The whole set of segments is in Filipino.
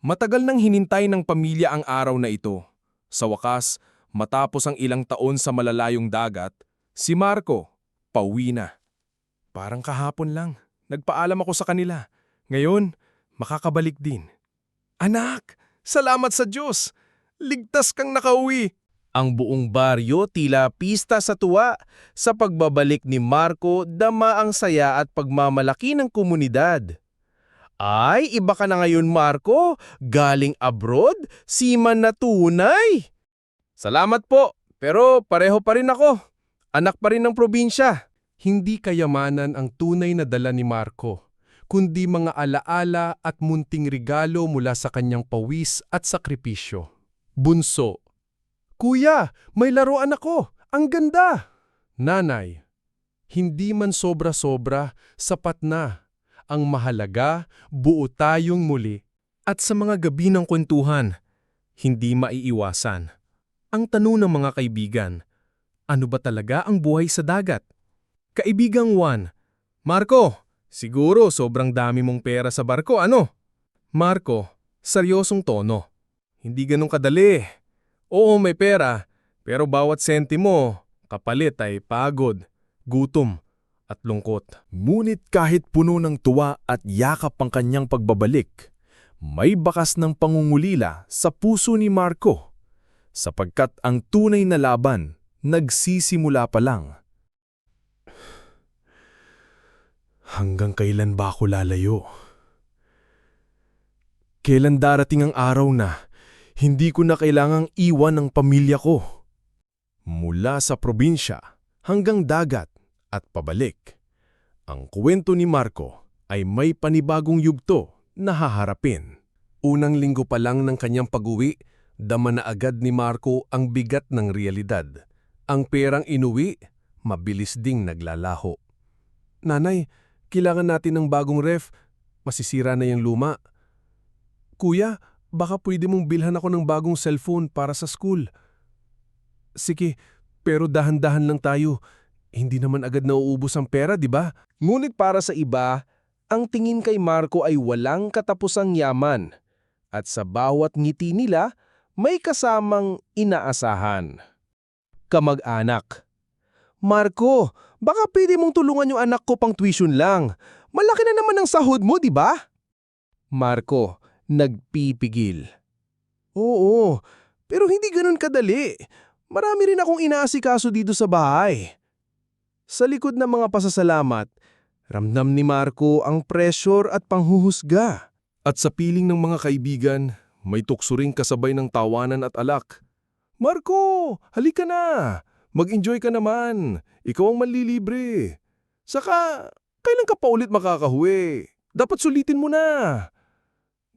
Matagal nang hinintay ng pamilya ang araw na ito. Sa wakas, matapos ang ilang taon sa malalayong dagat, si Marco, pauwi na. Parang kahapon lang, nagpaalam ako sa kanila. Ngayon, makakabalik din. Anak, salamat sa Diyos! Ligtas kang nakauwi! Ang buong baryo tila pista sa tuwa sa pagbabalik ni Marco dama ang saya at pagmamalaki ng komunidad. Ay, iba ka na ngayon Marco, galing abroad, siman na tunay. Salamat po, pero pareho pa rin ako. Anak pa rin ng probinsya. Hindi kayamanan ang tunay na dala ni Marco, kundi mga alaala at munting regalo mula sa kanyang pawis at sakripisyo. Bunso. Kuya, may laruan ako. Ang ganda! Nanay. Hindi man sobra-sobra, sapat na. Ang mahalaga, buo tayong muli. At sa mga gabi ng kwentuhan, hindi maiiwasan. Ang tanong ng mga kaibigan, ano ba talaga ang buhay sa dagat? Kaibigang Juan, Marco, siguro sobrang dami mong pera sa barko, ano? Marco, seryosong tono. Hindi ganun kadali. Oo, may pera, pero bawat sentimo, kapalit ay pagod, gutom, at lungkot. Ngunit kahit puno ng tuwa at yakap ang kanyang pagbabalik, may bakas ng pangungulila sa puso ni Marco, sapagkat ang tunay na laban nagsisimula pa lang. Hanggang kailan ba ako lalayo? Kailan darating ang araw na hindi ko na kailangang iwan ang pamilya ko? Mula sa probinsya hanggang dagat at pabalik, ang kwento ni Marco ay may panibagong yugto na haharapin. Unang linggo pa lang ng kanyang pag-uwi, dama na agad ni Marco ang bigat ng realidad. Ang perang inuwi, mabilis ding naglalaho. Nanay, kailangan natin ng bagong ref. Masisira na yung luma. Kuya, baka pwede mong bilhan ako ng bagong cellphone para sa school. Sige, pero dahan-dahan lang tayo. Hindi naman agad nauubos ang pera, di ba? Ngunit para sa iba, ang tingin kay Marco ay walang katapusang yaman. At sa bawat ngiti nila, may kasamang inaasahan. Kamag-anak. Marco, baka pwede mong tulungan yung anak ko pang tuition lang. Malaki na naman ang sahod mo, di ba? Marco, nagpipigil. Oo, pero hindi ganun kadali. Marami rin akong inaasikaso dito sa bahay. Sa likod ng mga pasasalamat, ramdam ni Marco ang pressure at panghuhusga. At sa piling ng mga kaibigan, may tukso ring kasabay ng tawanan at alak. Marco, halika na! Mag-enjoy ka naman. Ikaw ang manlilibre. Saka, kailan ka pa ulit makakahuwi? Dapat sulitin mo na.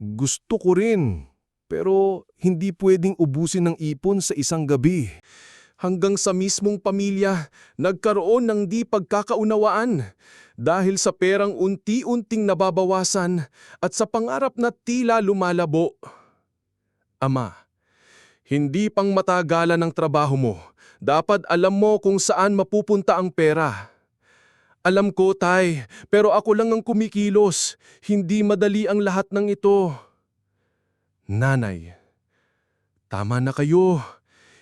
Gusto ko rin. Pero hindi pwedeng ubusin ng ipon sa isang gabi. Hanggang sa mismong pamilya, nagkaroon ng di pagkakaunawaan dahil sa perang unti-unting nababawasan at sa pangarap na tila lumalabo. Ama, hindi pang matagalan ang trabaho mo. Dapat alam mo kung saan mapupunta ang pera. Alam ko, Tay, pero ako lang ang kumikilos. Hindi madali ang lahat ng ito. Nanay, tama na kayo.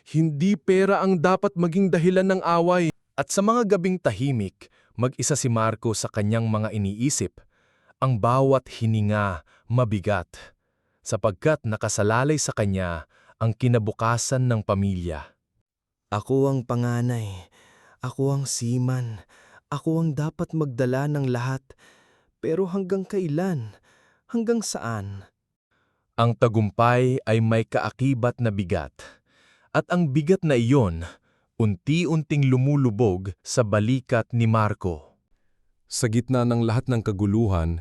Hindi pera ang dapat maging dahilan ng away. At sa mga gabing tahimik, mag-isa si Marco sa kanyang mga iniisip. Ang bawat hininga mabigat, sapagkat nakasalalay sa kanya ang kinabukasan ng pamilya. Ako ang panganay. Ako ang siman. Ako ang dapat magdala ng lahat. Pero hanggang kailan? Hanggang saan? Ang tagumpay ay may kaakibat na bigat. At ang bigat na iyon, unti-unting lumulubog sa balikat ni Marco. Sa gitna ng lahat ng kaguluhan,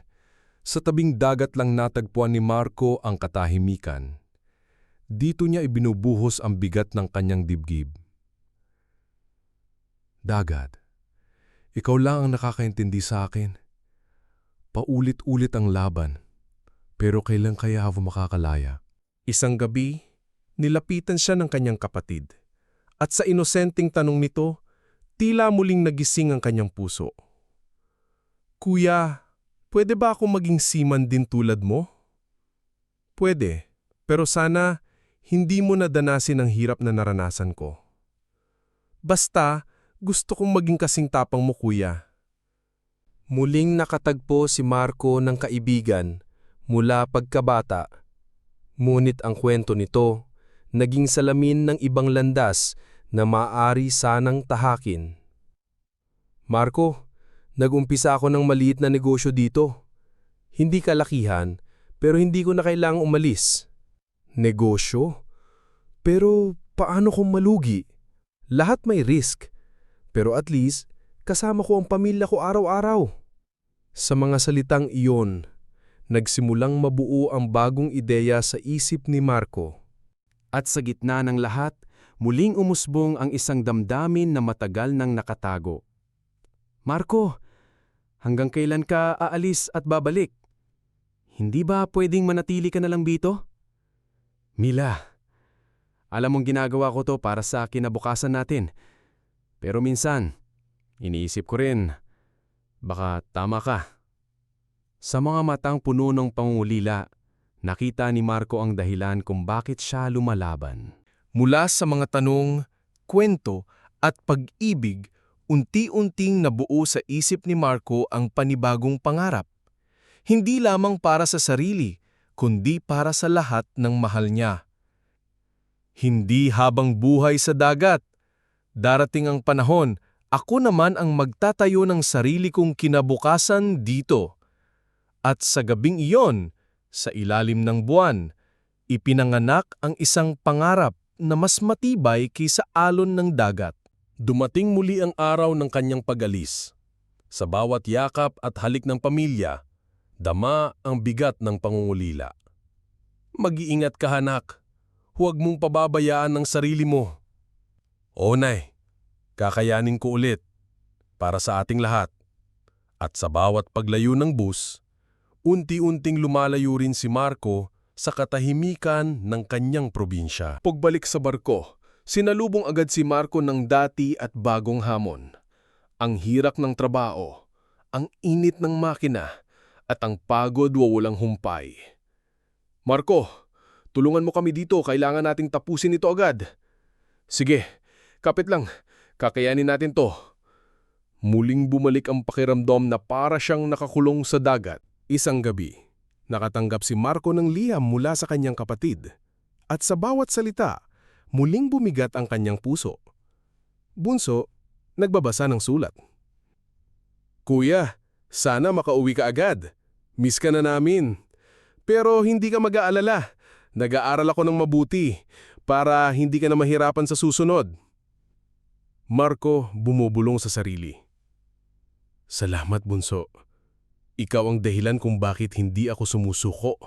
sa tabing dagat lang natagpuan ni Marco ang katahimikan. Dito niya ibinubuhos ang bigat ng kanyang dibgib. Dagat, ikaw lang ang nakakaintindi sa akin. Paulit-ulit ang laban, pero kailan kaya ako makakalaya? Isang gabi, nilapitan siya ng kanyang kapatid. At sa inosenteng tanong nito, tila muling nagising ang kanyang puso. Kuya, pwede ba ako maging seaman din tulad mo? Pwede, pero sana hindi mo nadanasin ang hirap na naranasan ko. Basta, gusto kong maging kasing tapang mo kuya. Muling nakatagpo si Marco ng kaibigan mula pagkabata. Ngunit ang kwento nito, naging salamin ng ibang landas na maaari sanang tahakin. Marco, nag-umpisa ako ng maliit na negosyo dito. Hindi kalakihan, pero hindi ko na kailangang umalis. Negosyo? Pero paano kung malugi? Lahat may risk. Pero at least, kasama ko ang pamilya ko araw-araw. Sa mga salitang iyon, nagsimulang mabuo ang bagong ideya sa isip ni Marco. At sa gitna ng lahat, muling umusbong ang isang damdamin na matagal nang nakatago. Marco, hanggang kailan ka aalis at babalik? Hindi ba pwedeng manatili ka na lang dito? Mila, alam mong ginagawa ko to para sa kinabukasan natin. Pero minsan, iniisip ko rin, baka tama ka. Sa mga matang puno ng pangungulila, nakita ni Marco ang dahilan kung bakit siya lumalaban. Mula sa mga tanong, kwento at pag-ibig, unti-unting nabuo sa isip ni Marco ang panibagong pangarap. Hindi lamang para sa sarili, kundi para sa lahat ng mahal niya. Hindi habang buhay sa dagat. Darating ang panahon, ako naman ang magtatayo ng sarili kong kinabukasan dito. At sa gabing iyon, sa ilalim ng buwan, ipinanganak ang isang pangarap na mas matibay kaysa alon ng dagat. Dumating muli ang araw ng kanyang pagalis. Sa bawat yakap at halik ng pamilya, dama ang bigat ng pangungulila. Mag-iingat ka hanak. Huwag mong pababayaan ang sarili mo. O nay, kakayanin ko ulit para sa ating lahat. At sa bawat paglayo ng bus, unti-unting lumalayo rin si Marco sa katahimikan ng kanyang probinsya. Pagbalik sa barko, sinalubong agad si Marco ng dati at bagong hamon. Ang hirak ng trabaho, ang init ng makina, at ang pagod wa walang humpay. Marco, tulungan mo kami dito, kailangan nating tapusin ito agad. Sige, kapit lang, kakayanin natin to. Muling bumalik ang pakiramdam na para siyang nakakulong sa dagat. Isang gabi, nakatanggap si Marco ng liham mula sa kanyang kapatid. At sa bawat salita, muling bumigat ang kanyang puso. Bunso, nagbabasa ng sulat. Kuya, sana makauwi ka agad. Miss ka na namin. Pero hindi ka mag-aalala. Nag-aaral ako ng mabuti para hindi ka na mahirapan sa susunod. Marco bumubulong sa sarili. Salamat, Bunso. Ikaw ang dahilan kung bakit hindi ako sumusuko.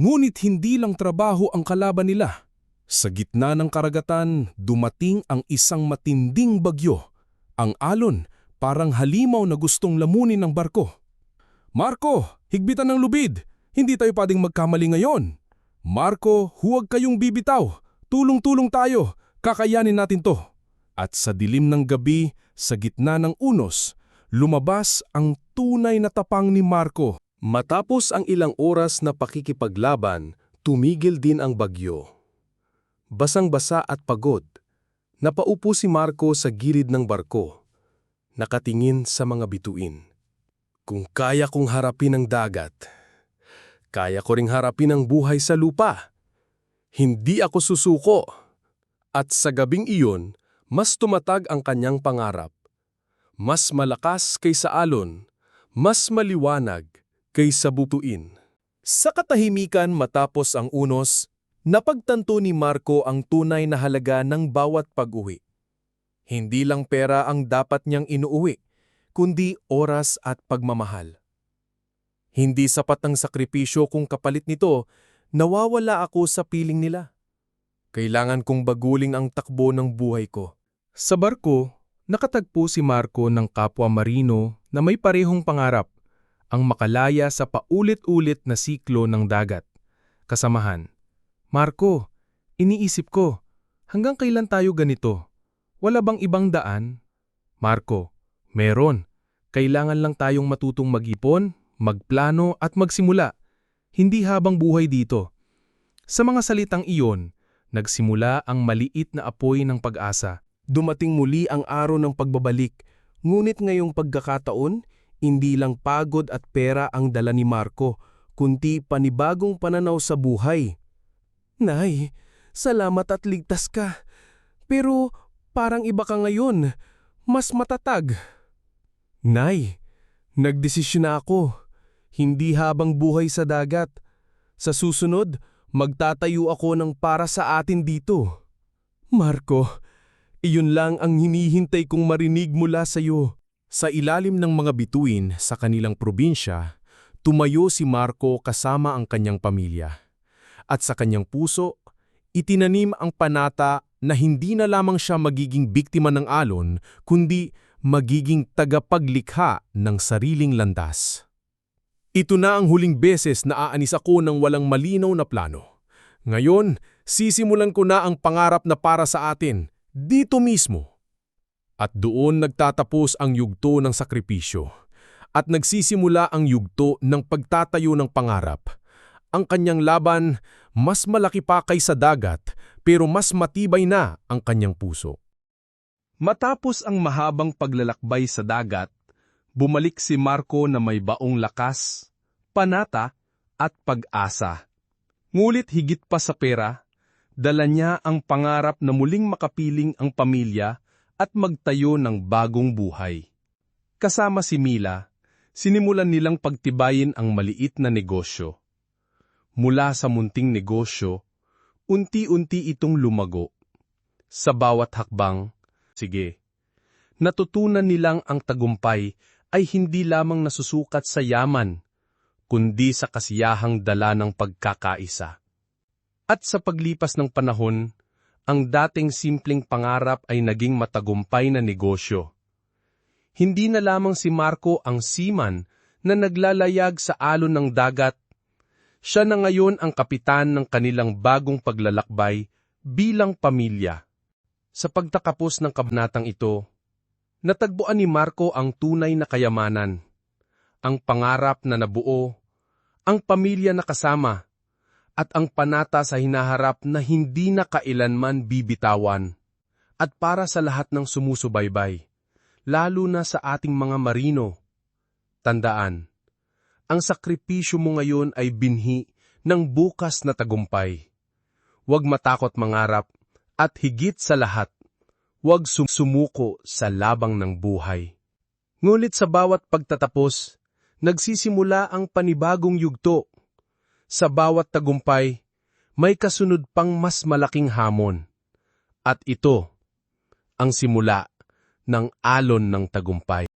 Ngunit hindi lang trabaho ang kalaban nila. Sa gitna ng karagatan, dumating ang isang matinding bagyo. Ang alon, parang halimaw na gustong lamunin ng barko. Marco, higbitan ng lubid. Hindi tayo pwedeng magkamali ngayon. Marco, huwag kayong bibitaw. Tulong-tulong tayo. Kakayanin natin to. At sa dilim ng gabi, sa gitna ng unos, lumabas ang tunay na tapang ni Marco. Matapos ang ilang oras na pakikipaglaban, tumigil din ang bagyo. Basang-basa at pagod, napaupo si Marco sa gilid ng barko, nakatingin sa mga bituin. Kung kaya kong harapin ang dagat, kaya ko ring harapin ang buhay sa lupa. Hindi ako susuko. At sa gabing iyon, mas tumatag ang kanyang pangarap. Mas malakas kaysa alon, mas maliwanag kaysa butuin. Sa katahimikan matapos ang unos, napagtanto ni Marco ang tunay na halaga ng bawat pag-uwi. Hindi lang pera ang dapat niyang inuuwi, kundi oras at pagmamahal. Hindi sapat ang sakripisyo kung kapalit nito, nawawala ako sa piling nila. Kailangan kong baguling ang takbo ng buhay ko. Sa barko, nakatagpo si Marco ng kapwa marino na may parehong pangarap, ang makalaya sa paulit-ulit na siklo ng dagat. Kasamahan, Marco, iniisip ko, hanggang kailan tayo ganito? Wala bang ibang daan? Marco, meron. Kailangan lang tayong matutong mag-ipon, magplano at magsimula. Hindi habang buhay dito. Sa mga salitang iyon, nagsimula ang maliit na apoy ng pag-asa. Dumating muli ang araw ng pagbabalik, ngunit ngayong pagkakataon, hindi lang pagod at pera ang dala ni Marco, kundi panibagong pananaw sa buhay. Nay, salamat at ligtas ka. Pero parang iba ka ngayon, mas matatag. Nay, nagdesisyon na ako. Hindi habang buhay sa dagat. Sa susunod, magtatayo ako ng para sa atin dito. Marco, iyon lang ang hinihintay kong marinig mula sa iyo. Sa ilalim ng mga bituin sa kanilang probinsya, tumayo si Marco kasama ang kanyang pamilya. At sa kanyang puso, itinanim ang panata na hindi na lamang siya magiging biktima ng alon, kundi magiging tagapaglikha ng sariling landas. Ito na ang huling beses na aanis ako ng walang malinaw na plano. Ngayon, sisimulan ko na ang pangarap na para sa atin, dito mismo. At doon nagtatapos ang yugto ng sakripisyo. At nagsisimula ang yugto ng pagtatayo ng pangarap. Ang kanyang laban, mas malaki pa kaysa dagat, pero mas matibay na ang kanyang puso. Matapos ang mahabang paglalakbay sa dagat, bumalik si Marco na may baong lakas, panata at pag-asa. Ngulit higit pa sa pera, dala niya ang pangarap na muling makapiling ang pamilya at magtayo ng bagong buhay. Kasama si Mila, sinimulan nilang pagtibayin ang maliit na negosyo. Mula sa munting negosyo, unti-unti itong lumago. Sa bawat hakbang, sige, natutunan nilang ang tagumpay ay hindi lamang nasusukat sa yaman, kundi sa kasiyahang dala ng pagkakaisa. At sa paglipas ng panahon, ang dating simpleng pangarap ay naging matagumpay na negosyo. Hindi na lamang si Marco ang seaman na naglalayag sa alon ng dagat. Siya na ngayon ang kapitan ng kanilang bagong paglalakbay bilang pamilya. Sa pagtakapos ng kabnatang ito, natagpuan ni Marco ang tunay na kayamanan, ang pangarap na nabuo, ang pamilya na kasama, at ang panata sa hinaharap na hindi na kailanman bibitawan. At para sa lahat ng sumusubaybay, lalo na sa ating mga marino, tandaan, ang sakripisyo mo ngayon ay binhi ng bukas na tagumpay. Huwag matakot mangarap at higit sa lahat, huwag sum- sumuko sa labang ng buhay. Ngulit sa bawat pagtatapos, nagsisimula ang panibagong yugto. Sa bawat tagumpay, may kasunod pang mas malaking hamon. At ito, ang simula ng alon ng tagumpay.